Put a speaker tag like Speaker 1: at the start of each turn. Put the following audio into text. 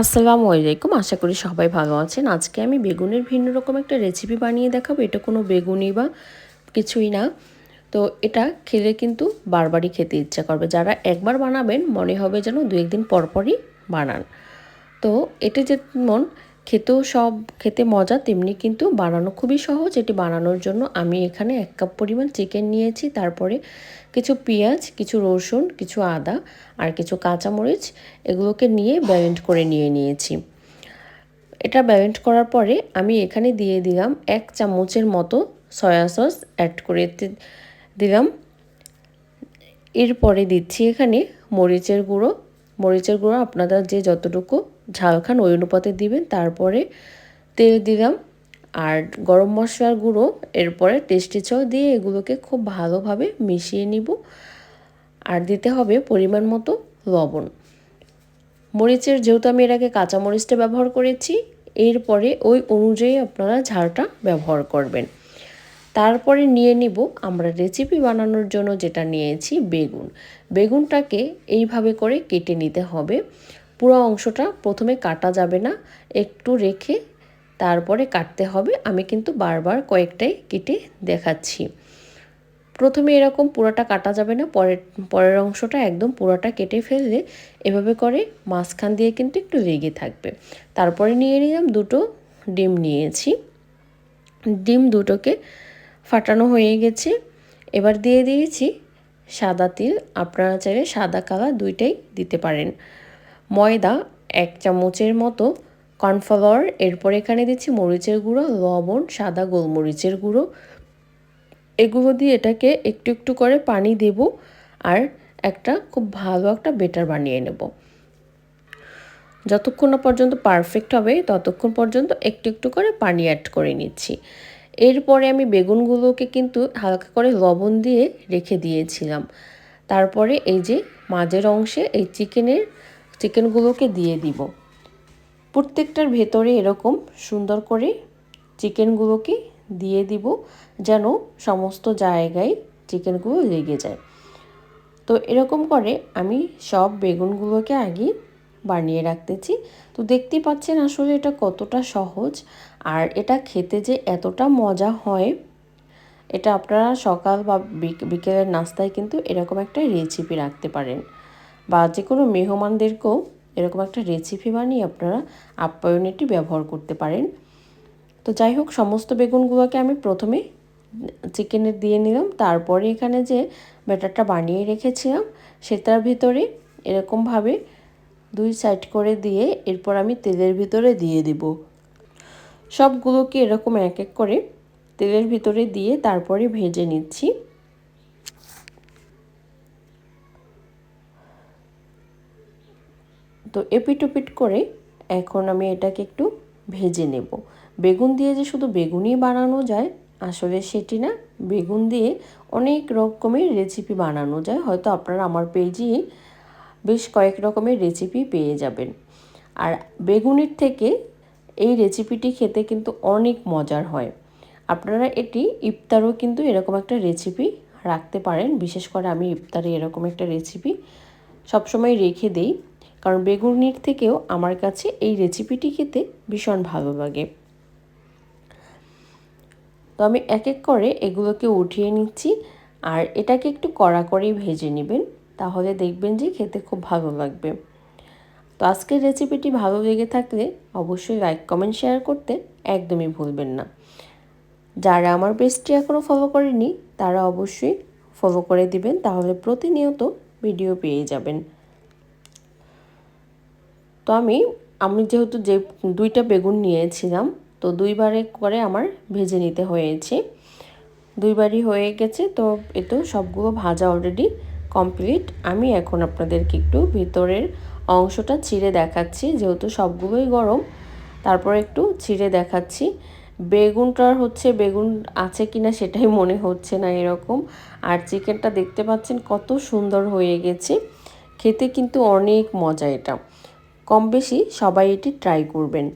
Speaker 1: আসসালামু আলাইকুম। আশা করি সবাই ভালো আছেন। আজকে আমি বেগুনের ভিন্ন রকম একটা রেসিপি বানিয়ে দেখাবো। এটা কোনো বেগুনই বা কিছুই না। তো এটা খেলে কিন্তু বারবারই খেতে ইচ্ছা করবে। যারা একবার বানাবেন, মনে হবে যেন দু একদিন পরপরই বানান। তো এটা যেমন খেতেও সব খেতে মজা, তেমনি কিন্তু বানানো খুবই সহজ। এটি বানানোর জন্য আমি এখানে এক কাপ পরিমাণ চিকেন নিয়েছি, তারপরে কিছু পেঁয়াজ, কিছু রসুন, কিছু আদা আর কিছু কাঁচামরিচ এগুলোকে নিয়ে ব্যালেন্ড করে নিয়ে নিয়েছি। এটা ব্যালেন্ড করার পরে আমি এখানে দিয়ে দিলাম এক চামচের মতো সয়া সস অ্যাড করে দিলাম। এরপরে দিচ্ছি এখানে মরিচের গুঁড়ো মরিচের গুঁড়ো আপনারা যে যতটুকু ঝাল খান ওই অনুপাতে দিবেন, তারপরে তেল দিলাম। আর গরম মশলার গুঁড়ো, এরপরে টেস্টি চাও দিয়ে এগুলোকে খুব ভালোভাবে মিশিয়ে নিব। আর দিতে হবে পরিমাণ মতো লবণ। মরিচের যেহেতু আমি এর আগে কাঁচা মরিচটা ব্যবহার করেছি, এরপরে ওই অনুযায়ী আপনারা ঝালটা ব্যবহার করবেন। তারপরে নিয়ে নিব আমরা রেসিপি বানানোর জন্য যেটা নিয়েছি বেগুন। বেগুনটাকে এইভাবে করে কেটে নিতে হবে। পুরো অংশটা প্রথমে কাটা যাবে না, একটু রেখে তারপরে কাটতে হবে। আমি কিন্তু বারবার কয়েকটাই কেটে দেখাচ্ছি। প্রথমে এরকম পুরাটা কাটা যাবে না, পরের পরের অংশটা একদম পুরাটা কেটে ফেললে এভাবে করে মাঝখান দিয়ে কিন্তু একটু লেগে থাকবে। তারপরে নিয়ে নিলাম দুটো ডিম নিয়েছি। ডিম দুটোকে ফাটানো হয়ে গেছে। এবার দিয়ে দিয়েছি সাদা তিল। আপনারা চাইলে সাদা কালার দুইটাই দিতে পারেন। ময়দা এক চামচের মতো কর্নফ্লাওয়ার। এরপর এখানে দিচ্ছি মরিচের গুঁড়ো, লবণ, সাদা গোলমরিচের গুঁড়ো। এগুলো দিয়ে এটাকে একটু একটু করে পানি দেব আর একটা খুব ভালো একটা বেটার বানিয়ে নেব। যতক্ষণ না পর্যন্ত পারফেক্ট হবে, ততক্ষণ পর্যন্ত একটু একটু করে পানি অ্যাড করে নিচ্ছি। এরপরে আমি বেগুনগুলোকে কিন্তু হালকা করে লবণ দিয়ে রেখে দিয়েছিলাম। তারপরে এই যে মাঝের অংশে এই চিকেনের, চিকেনগুলোকে দিয়ে দিব। প্রত্যেকটার ভেতরে এরকম সুন্দর করে চিকেনগুলোকে দিয়ে দিব যেন সমস্ত জায়গায় চিকেনগুলো লেগে যায়। তো এরকম করে আমি সব বেগুনগুলোকে আগে বানিয়ে রাখতেছি। তো দেখতেই পাচ্ছেন আসলে এটা কতটা সহজ। আর এটা খেতে যে এতটা মজা হয়, এটা আপনারা সকাল বা বিকেলের নাস্তায় কিন্তু এরকম একটা রেসিপি রাখতে পারেন। বা যে কোনো মেহমানদেরকেও এরকম একটা রেসিপি বানিয়ে আপনারা আপ্যায়নেটি ব্যবহার করতে পারেন। তো যাই হোক, সমস্ত বেগুনগুলোকে আমি প্রথমে চিকেনের দিয়ে নিলাম। তারপরে এখানে যে ব্যাটারটা বানিয়ে রেখেছিলাম, সেটার ভিতরে এরকমভাবে দুই সাইড করে দিয়ে এরপর আমি তেলের ভিতরে দিয়ে দিব। সবগুলোকে এরকম এক এক করে তেলের ভিতরে দিয়ে তারপরে ভেজে নিচ্ছি। তো এপিট করে এখন আমি এটাকে একটু ভেজে নেব। বেগুন দিয়ে যে শুধু বেগুনই বানানো যায়, আসলে সেটি না, বেগুন দিয়ে অনেক রকমের রেসিপি বানানো যায়। হয়তো আপনারা আমার পেজে বেশ কয়েক রকমের রেসিপি পেয়ে যাবেন। আর বেগুনের থেকে এই রেসিপিটি খেতে কিন্তু অনেক মজার হয়। আপনারা এটি ইফতারও কিন্তু এরকম একটা রেসিপি রাখতে পারেন। বিশেষ করে আমি ইফতারে এরকম একটা রেসিপি সবসময় রেখে দেই। কারণ বেগুনির থেকেও আমার কাছে এই রেসিপিটি খেতে ভীষণ ভালো লাগে। তো আমি এক এক করে এগুলোকে উঠিয়ে নিচ্ছি। আর এটাকে একটু কড়া করেই ভেজে নেবেন। তাহলে দেখবেন যে খেতে খুব ভালো লাগবে। তো আজকের রেসিপিটি ভালো লেগে থাকলে অবশ্যই লাইক, কমেন্ট, শেয়ার করতে একদমই ভুলবেন না। যারা আমার পেজটি এখনও ফলো করেনি তারা অবশ্যই ফলো করে দিবেন, তাহলে প্রতিনিয়ত ভিডিও পেয়ে যাবেন। তো আমি আমি যেহেতু যে দুইটা বেগুন নিয়েছিলাম, তো দুইবারে করে আমার ভেজে নিতে হয়েছে। দুইবারই হয়ে গেছে, তো এ তো সবগুলো ভাজা অলরেডি কমপ্লিট আমি এখন আপনাদেরকে একটু ভিতরের অংশটা ছিঁড়ে দেখাচ্ছি, যেহেতু সবগুলোই গরম। তারপর একটু ছিঁড়ে দেখাচ্ছি। বেগুনটার হচ্ছে, বেগুন আছে কিনা সেটাই মনে হচ্ছে না এরকম। আর চিকেনটা দেখতে পাচ্ছেন কত সুন্দর হয়ে গেছে। খেতে কিন্তু অনেক মজা এটা। কম বেশি সবাই এটি ট্রাই করবেন।